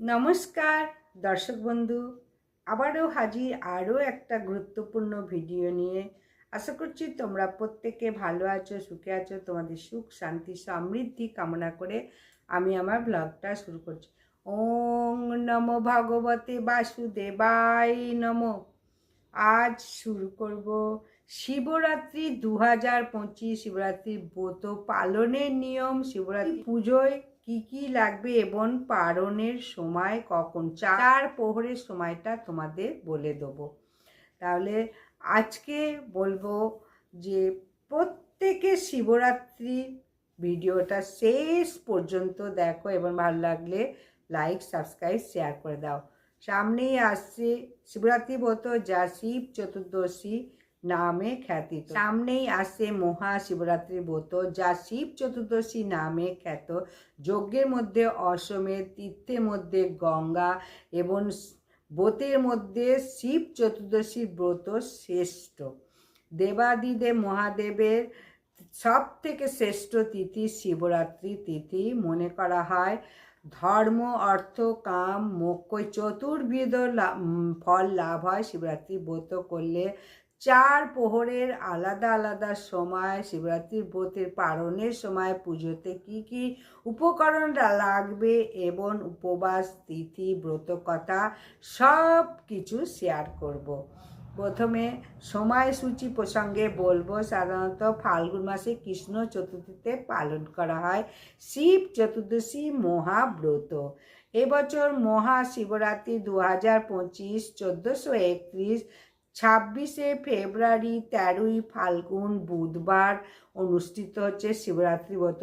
নমস্কার, দর্শক বন্ধু। আবারও হাজির আরও একটা গুরুত্বপূর্ণ ভিডিও নিয়ে। আশা করছি তোমরা প্রত্যেকে ভালো আছো, সুখে আছো। তোমাদের সুখ, শান্তি, সমৃদ্ধি কামনা করে আমি আমার ব্লগটা শুরু করছি। ওং নম ভগবতে বাসুদেবাই নম। আজ শুরু করব শিবরাত্রি দু হাজার পঁচিশ শিবরাত্রির ব্রত পালনের নিয়ম, শিবরাত্রি পুজোয় কি কি লাগবে এবং পারণের সময় কখন? চার প্রহরের সময়টা তোমাদের বলে দেবো। তাহলে আজকে বলব যে প্রত্যেকে শিবরাত্রি ভিডিওটা শেষ পর্যন্ত দেখো এবং ভালো লাগলে লাইক, সাবস্ক্রাইব, শেয়ার করে দাও। সামনেই আসছে শিবরাত্রি ব্রত যা শিব চতুর্দশী নামে খ্যাতি সামনেই আসছে মহাশিবরাত্রি ব্রত, যা শিব চতুর্দশী নামে খ্যাত। যজ্ঞের মধ্যে অশ্বমেধ, তীর্থের মধ্যে গঙ্গা এবং ব্রতের মধ্যে শিব চতুর্দশী ব্রত শ্রেষ্ঠ। দেবাদিদেব মহাদেবের সব থেকে শ্রেষ্ঠ তিথি শিবরাত্রি তিথি মনে করা হয়। ধর্ম, অর্থ, কাম, মোক্ষ, চতুর্বিধ ফল লাভ হয়। শিবরাত্রি ব্রত করলে চার প্রহরের আলাদা আলাদা সময়, শিবরাত্রির ব্রতের পালনের সময় পুজোতে কি কি উপকরণ লাগবে, এবং উপবাস, তিথি ব্রত কথা সব কিছু শেয়ার করব। প্রথমে সময়সূচি প্রসঙ্গে বলব, সাধারণত ফাল্গুন মাসে কৃষ্ণ চতুর্থীতে পালন করা হয়, শিব চতুর্দশী মহাব্রত এবছর মহাশিবরাত্রি দু হাজার পঁচিশ, চোদ্দোশো একত্রিশ ছাব্বিশে ফেব্রুয়ারি তেরোই ফাল্গুন বুধবার অনুষ্ঠিত হচ্ছে শিবরাত্রি ব্রত।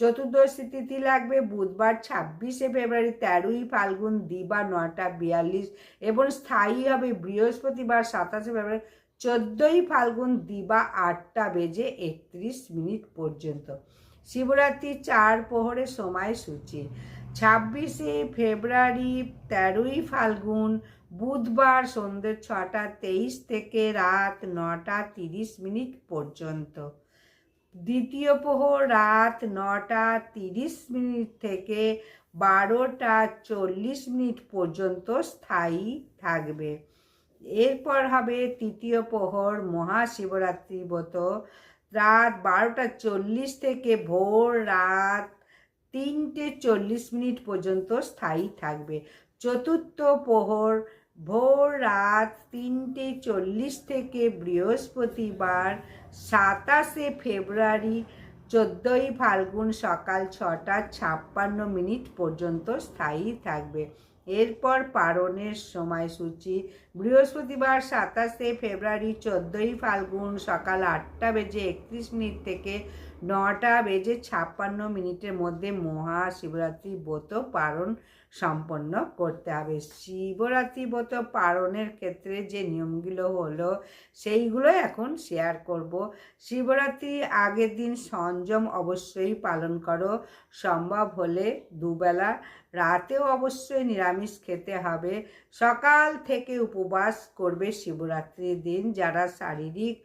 চতুর্দশী তিথি লাগবে বুধবার ছাব্বিশে ফেব্রুয়ারি তেরোই ফাল্গুন দিবা নটা বিয়াল্লিশ এবং স্থায়ী হবে বৃহস্পতিবার সাতাশে ফেব্রুয়ারি চোদ্দোই ফাল্গুন দিবা আটটা বেজে একত্রিশ মিনিট পর্যন্ত। শিবরাত্রি চার প্রহরের সময়সূচি। ছাব্বিশে ফেব্রুয়ারি তেরোই ফাল্গুন বুধবার সন্ধ্যে ছটা তেইশ থেকে রাত নটা তিরিশ মিনিট পর্যন্ত। দ্বিতীয় প্রহর রাত নটা তিরিশ মিনিট থেকে বারোটা চল্লিশ মিনিট পর্যন্ত স্থায়ী থাকবে। এরপর হবে তৃতীয় প্রহর মহাশিবরাত্রি ব্রত। রাত বারোটা চল্লিশ থেকে ভোর রাত তিনটে চল্লিশ মিনিট পর্যন্ত স্থায়ী থাকবে। চতুর্থ প্রহর ভোর রাত তিনটে চল্লিশ থেকে বৃহস্পতিবার সাতাশে ফেব্রুয়ারি, চোদ্দোই ফাল্গুন সকাল ছটা ছাপ্পান্ন মিনিট পর্যন্ত স্থায়ী থাকবে। এরপর পারণের সময়সূচি, বৃহস্পতিবার সাতাশে ফেব্রুয়ারি, চোদ্দোই ফাল্গুন সকাল আটটা বেজে একত্রিশ মিনিট থেকে নটা বেজে ছাপ্পান্ন মিনিটের মধ্যে মহাশিবরাত্রি ব্রত পালন সম্পন্ন করতে হবে। শিবরাত্রি ব্রত পালনের ক্ষেত্রে যে নিয়মগুলো হলো, সেইগুলো এখন শেয়ার করব। শিবরাত্রি আগের দিন সংযম অবশ্যই পালন করো। সম্ভব হলে দুবেলা, রাতেও অবশ্যই নিরামিষ খেতে হবে। সকাল থেকে উপবাস করবে শিবরাত্রির দিন যারা শারীরিক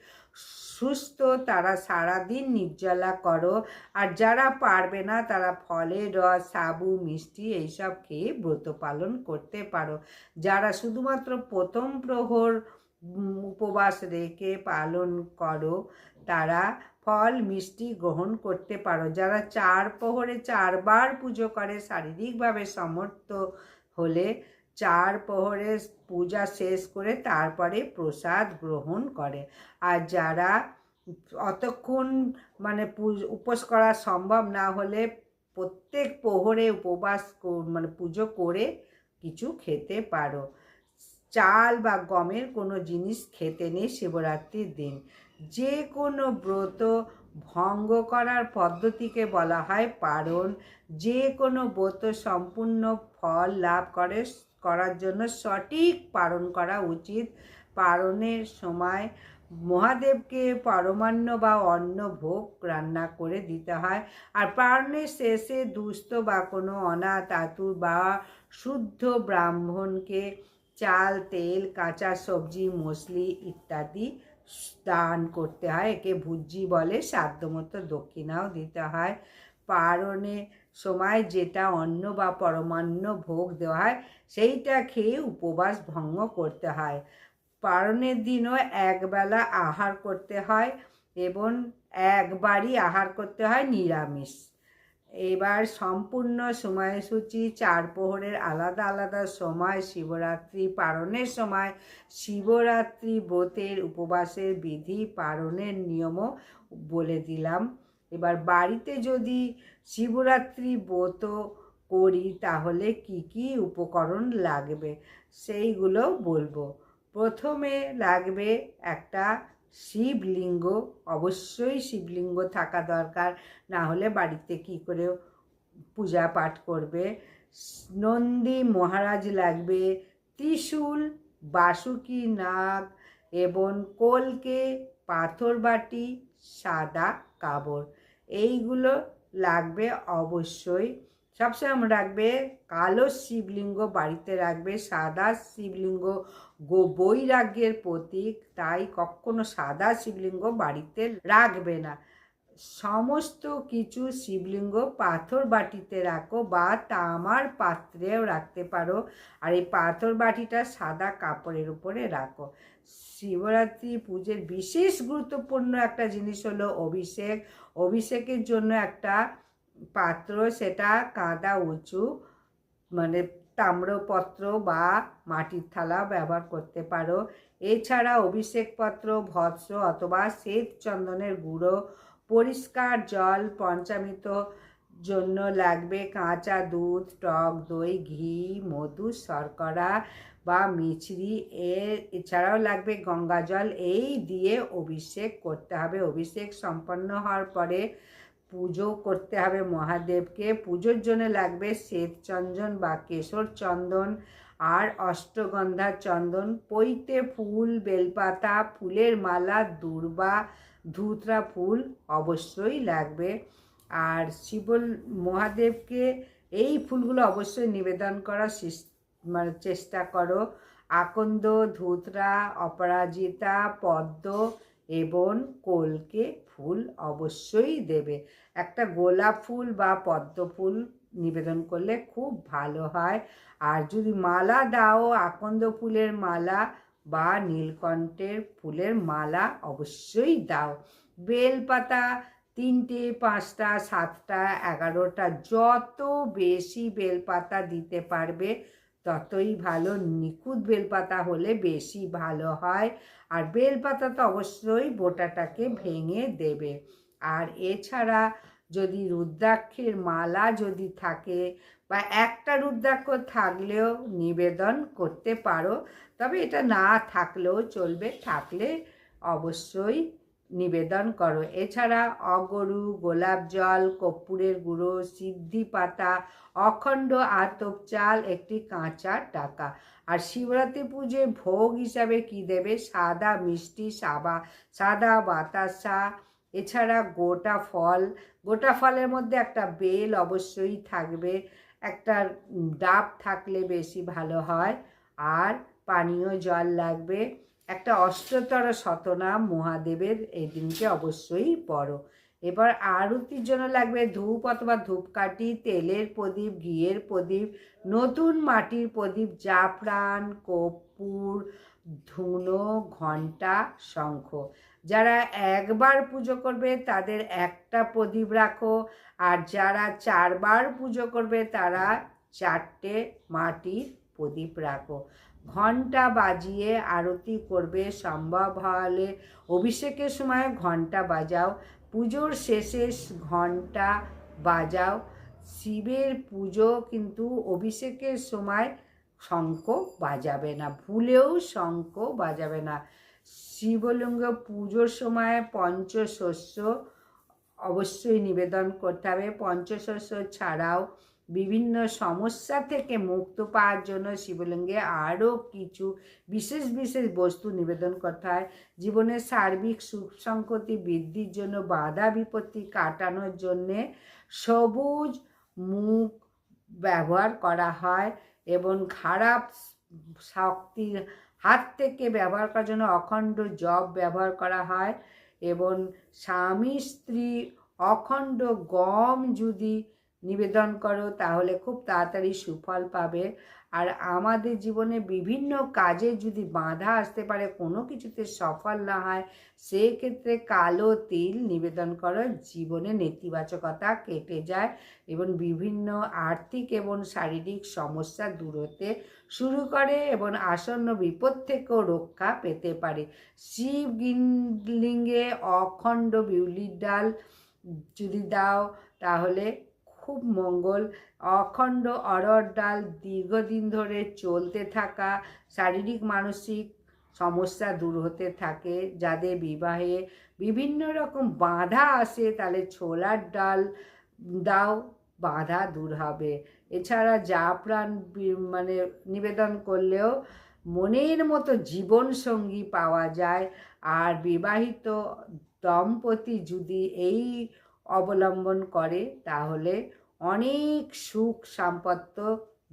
সুস্থ, তারা সারাদিন নির্জলা করো। আর যারা পারবে না, তারা ফলের রস, সাবু, মিষ্টি এইসব খেয়ে ব্রত পালন করতে পারো। যারা শুধুমাত্র প্রথম প্রহর উপবাস রেখে পালন করো, তারা ফল, মিষ্টি গ্রহণ করতে পারো। যারা চার প্রহরে চারবার পুজো করে, শারীরিকভাবে সমর্থ হলে চার প্রহরে পূজা শেষ করে তারপরে প্রসাদ গ্রহণ করে। আর যারা অতক্ষণ মানে উপোস করা সম্ভব না হলে প্রত্যেক প্রহরে উপবাস মানে পুজো করে কিছু খেতে পারো। চাল বা গমের কোনো জিনিস খেতে নেই শিবরাত্রির দিন। যে কোনো ব্রত ভঙ্গ করার পদ্ধতিকে বলা হয় পারণ। যে কোনো ব্রত সম্পূর্ণ ফল লাভ করে করার জন্য সঠিক পালন করা উচিত। পালনের সময় মহাদেবকে পরমান্ন বা অন্ন ভোগ রান্না করে দিতে হয়। আর পালনের শেষে দুস্থ বা কোনো অনাথ আতুর বা শুদ্ধ ব্রাহ্মণকে চাল, তেল, কাঁচা সবজি মছলি ইত্যাদি দান করতে হয়। একে ভুজি বলে, সাধ্যমতো দক্ষিণাও দিতে হয়। পারণে সময় যেটা অন্ন বা পরমান্ন ভোগ দেওয়া হয়, সেইটা খেয়ে উপবাস ভঙ্গ করতে হয়। পারণের দিনও একবেলা আহার করতে হয় এবং একবারই আহার করতে হয় নিরামিষ। এবার সম্পূর্ণ সময়সূচি চার প্রহরের আলাদা আলাদা সময়, শিবরাত্রি পালনের সময়, শিবরাত্রি ব্রতের উপবাসের বিধি পালনের নিয়মও বলে দিলাম। এবার বাড়িতে যদি শিবরাত্রি ব্রত করি, তাহলে কি কি উপকরণ লাগবে? সেইগুলো বলব। প্রথমে লাগবে একটা শিবলিঙ্গ। অবশ্যই শিবলিঙ্গ থাকা দরকার। না হলে বাড়িতে কি করে পূজা পাঠ করবে? নন্দী মহারাজ লাগবে ত্রিশূল, বাসুকি, নাগ এবং কলকে পাথর বাটি সাদা কাবড় এইগুলো লাগবে অবশ্যই। সবসময় রাখবে, কালো শিবলিঙ্গ বাড়িতে রাখবে, সাদা শিবলিঙ্গ গো বৈরাগ্যের প্রতীক, তাই কখনো সাদা শিবলিঙ্গ বাড়িতে রাখবে না। সমস্ত কিছু শিবলিঙ্গ পাথর বাটিতে রাখো বা তামার পাত্রেও রাখতে পারো। আর এই পাথর বাটিটা সাদা কাপড়ের উপরে রাখো। শিবরাত্রি পুজোর বিশেষ গুরুত্বপূর্ণ একটা জিনিস হলো অভিষেক। অভিষেকের জন্য একটা পাত্র, সেটা কাদা, উঁচু মানে তাম্রপত্র বা মাটির থালা ব্যবহার করতে পারো। এছাড়া অভিষেক পত্র ভৎস অথবা শ্বেত চন্দনের গুঁড়ো পরিষ্কার জল পঞ্চামৃত জন্য লাগবে কাঁচা দুধ, টক দই, ঘি, মধু, শর্করা বা মিছরি। এর এছাড়াও লাগবে গঙ্গা জল। এই দিয়ে অভিষেক করতে হবে। অভিষেক সম্পন্ন হওয়ার পরে পুজো করতে হবে মহাদেবকে। পুজোর জন্য লাগবে শ্বেত চন্দন বা কেশর চন্দন আর অষ্টগন্ধা চন্দন। পৈতে ফুল, বেলপাতা, ফুলের মালা, দুর্বা ধুতরা ফুল অবশ্যই লাগবে। আর শিব মহাদেবকে এই ফুলগুলো অবশ্যই নিবেদন করার মানে চেষ্টা করো। আকন্দ, ধুতরা, অপরাজিতা, পদ্ম এবং কলকে ফুল অবশ্যই দেবে। একটা গোলাপ ফুল বা পদ্ম ফুল নিবেদন করলে খুব ভালো হয়। আর যদি মালা দাও, আকন্দ ফুলের মালা বা নীলকণ্ঠের ফুলের মালা অবশ্যই দাও। বেলপাতা তিনটে, পাঁচটা, সাতটা, এগারোটা, যত বেশি বেলপাতা দিতে পারবে, ততই ভালো। নিখুঁত বেলপাতা হলে বেশি ভালো হয়। আর বেলপাতা তো অবশ্যই বোটাটাকে ভেঙে দেবে। আর এছাড়া যদি রুদ্রাক্ষের মালা যদি থাকে বা একটা রুদ্রাক্ষ থাকলেও নিবেদন করতে পারো, তবে এটা না থাকলেও চলবে, থাকলে অবশ্যই নিবেদন করো। এছাড়া অগরু, গোলাপ জল, কর্পূরের গুঁড়ো, সিদ্ধি পাতা, অখণ্ড আতপ চাল, একটি কাঁচা টাকা। আর শিবরাত্রি পুজোয় ভোগ হিসাবে কি দেবে? সাদা মিষ্টি, সাবা, সাদা বাতাসা, এছাড়া গোটা ফল। গোটা ফলের মধ্যে একটা বেল অবশ্যই থাকবে। একটা ডাব থাকলে বেশি ভালো হয়। আর পানীয় জল লাগবে। একটা অষ্টতর শতনাম মহাদেবের এই দিনকে অবশ্যই পড়ো। এবার আরতির জন্য লাগবে ধূপ অথবা ধূপকাঠি, তেলের প্রদীপ, ঘিয়ের প্রদীপ, নতুন মাটির প্রদীপ, জাফরান, কর্পূর, ধুনো, ঘণ্টা, শঙ্খ। যারা একবার পুজো করবে, তাদের একটা প্রদীপ রাখো। আর যারা চারবার পুজো করবে, তারা চারটে মাটির প্রদীপ রাখো। ঘণ্টা বাজিয়ে আরতি করবে, সম্ভব হলে অভিষেকের সময় ঘণ্টা বাজাও। পুজোর শেষে ঘণ্টা বাজাও। শিবের পুজো কিন্তু অভিষেকের সময় শঙ্খ বাজাবে না, ভুলেও শঙ্খ বাজাবে না। শিবলিঙ্গ পুজোর সময় পঞ্চশস্য অবশ্যই নিবেদন করতে হবে। পঞ্চশস্য ছাড়াও বিভিন্ন সমস্যা থেকে মুক্ত পাওয়ার জন্য শিবলিঙ্গে আরও কিছু বিশেষ বিশেষ বস্তু নিবেদন করতে হয়। জীবনের সার্বিক সুখ সংকতি বৃদ্ধির জন্য বাধা বিপত্তি কাটানোর জন্যে সবুজ মুখ ব্যবহার করা হয় এবং খারাপ শক্তির হাত থেকে ব্যবহার করার জন্য অখণ্ড জব ব্যবহার করা হয় এবং স্বামী স্ত্রী অখণ্ড গম যদি নিবেদন করো, তাহলে খুব তাড়াতাড়ি সুফল পাবে। আর আমাদের জীবনে বিভিন্ন কাজে যদি বাধা আসতে পারে, কোনো কিছুতে সফল না হয়, সেক্ষেত্রে কালো তিল নিবেদন করো, জীবনে নেতিবাচকতা কেটে যায় এবং বিভিন্ন আর্থিক এবং শারীরিক সমস্যা দূর হতে শুরু করে এবং আসন্ন বিপদ থেকেও রক্ষা পেতে পারে। শিব লিঙ্গে অখণ্ড বিউলির ডাল যদি দাও, তাহলে খুব মঙ্গল। অখণ্ড অরহর ডাল দীর্ঘদিন ধরে চলতে থাকা শারীরিক, মানসিক সমস্যা দূর হতে থাকে। যাদের বিবাহে বিভিন্ন রকম বাধা আসে, তাহলে ছোলার ডাল দাও, বাধা দূর হবে। এছাড়া জাফরান মানে নিবেদন করলেও মনের মতো জীবন সঙ্গী পাওয়া যায়। আর বিবাহিত দম্পতি যদি এই অবলম্বন করে, তাহলে অনেক সুখ সাম্পত্য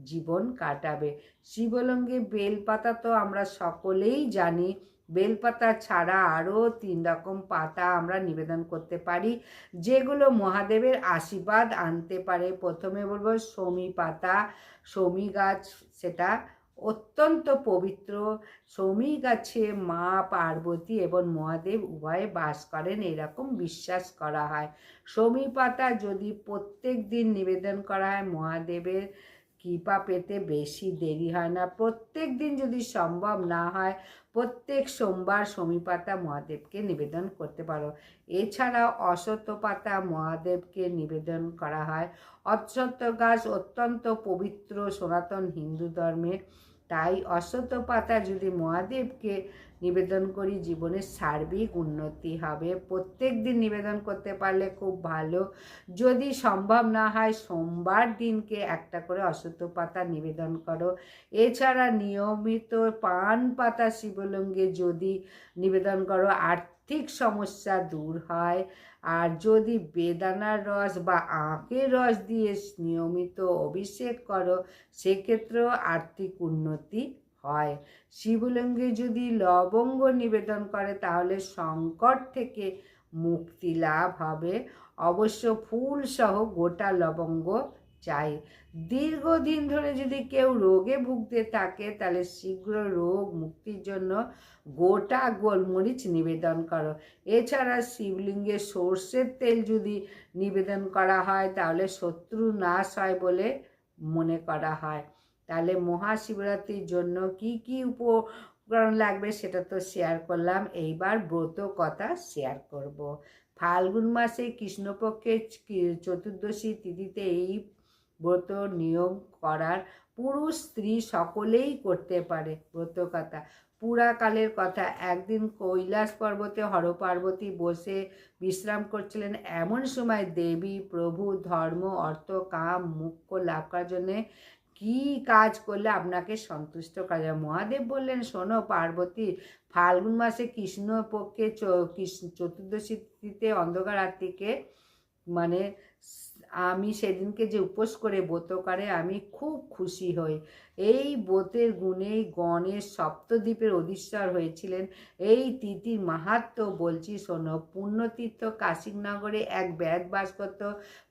জীবন কাটাবে। শিবলঙ্গে বেলপাতা তো আমরা সকলেই জানি। বেলপাতা ছাড়া আরও তিন রকম পাতা আমরা নিবেদন করতে পারি, যেগুলো মহাদেবের আশীর্বাদ আনতে পারে। প্রথমে বলব সমী পাতা সমী গাছ, সেটা অত্যন্ত পবিত্র। সমী গাছে মা পার্বতী এবং মহাদেব উভয়ে বাস করেন, এরকম বিশ্বাস করা হয়। সমী পাতা যদি প্রত্যেক দিন নিবেদন করা হয়, মহাদেবের কৃপা পেতে বেশি দেরি হয় না। প্রত্যেক দিন যদি সম্ভব না হয়, প্রত্যেক সোমবার সমী পাতা মহাদেবকে নিবেদন করতে পারো। এছাড়াও অসত্য পাতা মহাদেবকে নিবেদন করা হয়। অসত্য গাছ অত্যন্ত পবিত্র, সনাতন হিন্দু ধর্মের। তাই অশ্বত্থ পাতা যদি মহাদেবকে নিবেদন করি জীবনের সার্বিক উন্নতি হবে। প্রত্যেক দিন নিবেদন করতে পারলে খুব ভালো। যদি সম্ভব না হয়, সোমবার দিনকে একটা করে অশ্বত্থ পাতা নিবেদন করো। এছাড়া নিয়মিত পান পাতা শিবলিঙ্গে যদি নিবেদন করো, আর্থিক সমস্যা দূর হয়। আর যদি বেদানার রস বা আঁকের রস দিয়ে নিয়মিত অভিষেক করো, সেক্ষেত্রেও আর্থিক উন্নতি হয়। শিবলিঙ্গে যদি লবঙ্গ নিবেদন করে, তাহলে সংকট থেকে মুক্তি লাভ হবে। অবশ্য ফুল সহ গোটা লবঙ্গ চাই। দীর্ঘদিন ধরে যদি কেউ রোগে ভুগতে থাকে, তাহলে শীঘ্র রোগ মুক্তির জন্য গোটা গোলমরিচ নিবেদন করো। এছাড়া শিবলিঙ্গে সর্ষের তেল যদি নিবেদন করা হয়, তাহলে শত্রু নাশ হয় বলে মনে করা হয়। তাহলে মহাশিবরাত্রির জন্য কি কি উপকরণ লাগবে সেটা তো শেয়ার করলাম। এইবার ব্রত কথা শেয়ার করব। ফাল্গুন মাসে কৃষ্ণপক্ষের চতুর্দশী তিথিতে এই ব্রত নিয়ম করার পুরুষ স্ত্রী সকলেই করতে পারে ব্রত কথা। পুরাকালের কথা, একদিন কৈলাস পর্বতে হরপার্বতী বসে বিশ্রাম করছিলেন। এমন সময় দেবী, প্রভু, ধর্ম, অর্থ, কাম, মুখ্য লাভ করার জন্যে কি কাজ করলে আপনাকে সন্তুষ্ট করা মহাদেব বললেন, শোনো পার্বতী, ফাল্গুন মাসে কৃষ্ণ পক্ষে চতুর্দশীতে অন্ধকার রাত্রিকে মানে আমি সেদিনকে যে উপোস করে ব্রত করে আমি খুব খুশি হই। এই ব্রতের গুণেই গণেশ সপ্তদ্বীপের অধীশ্বর হয়েছিলেন। এই তিথির মাহাত্ম বলছি, শোনো, পুণ্যতীর্থ কাশিকনগরে এক ব্যাগ বাস করত।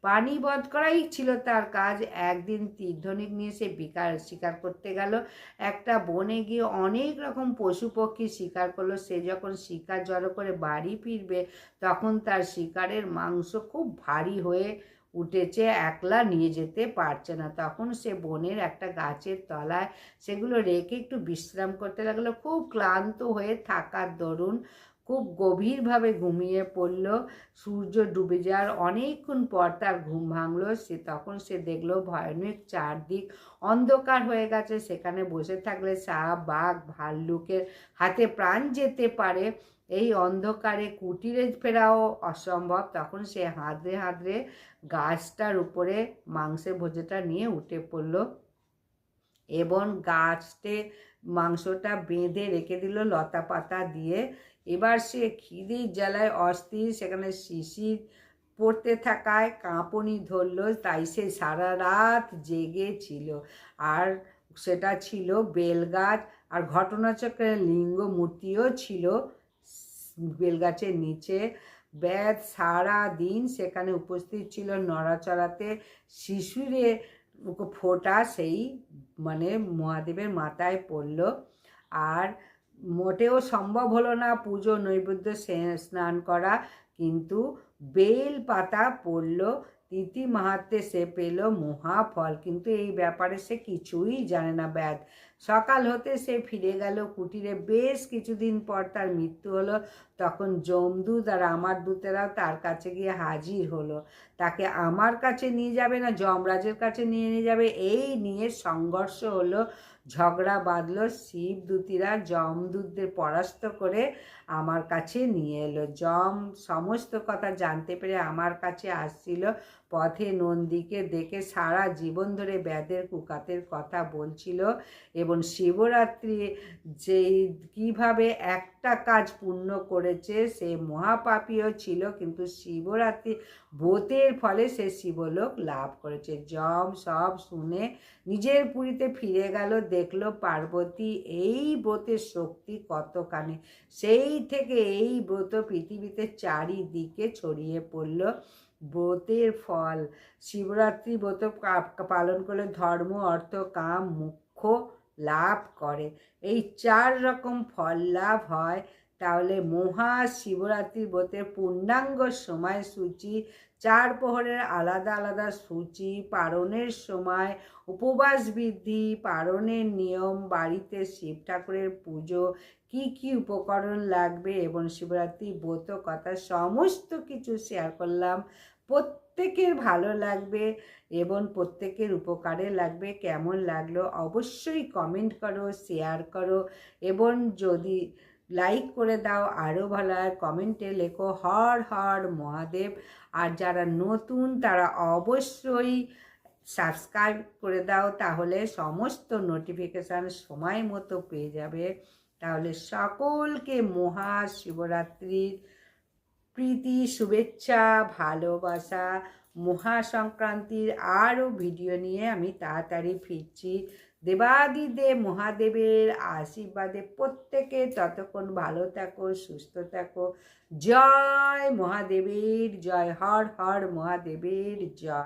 পানি বধ করাই ছিল তার কাজ। একদিন তীর্ধনিক নিয়ে সে বিকার শিকার করতে গেল। একটা বনে গিয়ে অনেক রকম পশু পক্ষী শিকার করল। সে যখন শিকার জড়ো করে বাড়ি ফিরবে, তখন তার শিকারের মাংস খুব ভারী হয়ে উঠেছে, একলা নিয়ে যেতে পারছে না। তখন সে বনের একটা গাছের তলায় সেগুলো রেখে একটু বিশ্রাম করতে লাগল। খুব ক্লান্ত হয়ে থাকার দরুন খুব গভীরভাবে ঘুমিয়ে পড়ল। সূর্য ডুবে যাওয়ার অনেকক্ষণ পর তার ঘুম ভাঙলো। সে তখন সে দেখল ভয়ানক চারদিক অন্ধকার হয়ে গেছে। সেখানে বসে থাকলে সাপ বাঘ ভাল্লুকের হাতে প্রাণ যেতে পারে। এই অন্ধকারে কুটিরে ফেরাও অসম্ভব। তখন সে হাঁদরে হাঁদরে গাছটার উপরে মাংসের ভোজেটা নিয়ে উঠে পড়ল। এবং গাছতে মাংসটা বেঁধে রেখে দিল লতা পাতা দিয়ে। এবার সে খিদির জ্বালায়, অস্থির। সেখানে শিশির পড়তে থাকায় কাঁপনি ধরল, তাই সে সারা রাত জেগেছিল আর সেটা ছিল বেলগাছ। আর ঘটনাচক্রের লিঙ্গ মূর্তিও ছিল। বেলগাছের নিচে ব্যাদ সারা দিন সেখানে উপস্থিত ছিল। নড়াচড়াতে শিশুরে ফোটা সেই মানে মহাদেবের মাথায় পড়ল। আর মোটেও সম্ভব হলো না পুজো, নৈবেদ্য স্নান করা, কিন্তু বেল পাতা পড়ল তিথি মাহাত্মে সে পেল মহাফল, কিন্তু এই ব্যাপারে সে কিছুই জানে না। ব্যাদ সকাল হতে সে ফিরে গেল কুটিরে। বেশ কিছুদিন পর তার মৃত্যু হলো। তখন যমদূত আর আমার দূতেরাও তার কাছে গিয়ে হাজির হলো। তাকে আমার কাছে নিয়ে যাবে না, যমরাজের কাছে নিয়ে নিয়ে যাবে? এই নিয়ে সংঘর্ষ হলো, ঝগড়া বাঁধলো। শিবদূতীরা যমদূতদের পরাস্ত করে আমার কাছে নিয়ে এলো। যম সমস্ত কথা জানতে পেরে আমার কাছে আসছিল। পথে নন্দীকে দেখে সারা জীবন ধরে ব্যাদের কুকাতের কথা বলছিল এবং শিবরাত্রি যেই কীভাবে একটা কাজ পূর্ণ করেছে, সে মহাপাপীও ছিল, কিন্তু শিবরাত্রি ব্রতের ফলে সে শিবলোক লাভ করেছে। যম সব শুনে নিজের পুরীতে ফিরে গেল, দেখল পার্বতী এই ব্রতের শক্তি কতখানি। সেই থেকে এই ব্রত পৃথিবীতে চারিদিকে ছড়িয়ে পড়ল। ব্রতের ফল। শিবরাত্রি ব্রত পালন করলে ধর্ম, অর্থ, কাম মুখ্য লাভ করে। এই চার রকম ফল লাভ হয়। তাহলে মহা শিবরাত্রি ব্রতের পূর্ণাঙ্গ সময়সূচি চার প্রহরের আলাদা আলাদা সূচি, পারণের সময় উপবাস বৃদ্ধি, পারণের নিয়ম, বাড়িতে শিব ঠাকুরের পুজো, কি কি উপকরণ লাগবে এবং শিবরাত্রি ব্রত কথা সমস্ত কিছু শেয়ার করলাম। প্রত্যেকের ভালো লাগবে এবং প্রত্যেকের উপকারে লাগবে। কেমন লাগল অবশ্যই কমেন্ট করো শেয়ার করো এবং যদি লাইক করে দাও আরও ভালো হয় কমেন্টে লেখো, হর হর, মহাদেব। আর যারা নতুন তারা অবশ্যই সাবস্ক্রাইব করে দাও, তাহলে সমস্ত নোটিফিকেশান সময় মতো পেয়ে যাবে। তাহলে সকলকে মহা শিবরাত্রির প্রীতি, শুভেচ্ছা, ভালোবাসা মহা সংক্রান্তির আরও ভিডিও নিয়ে আমি তাড়াতাড়ি ফিরছি। দেবাদিদেব মহাদেবের আশীর্বাদে প্রত্যেকে ততক্ষণ ভালো থাকো, সুস্থ থাকো। জয় মহাদেবের, জয় হর হর মহাদেবের, জয়।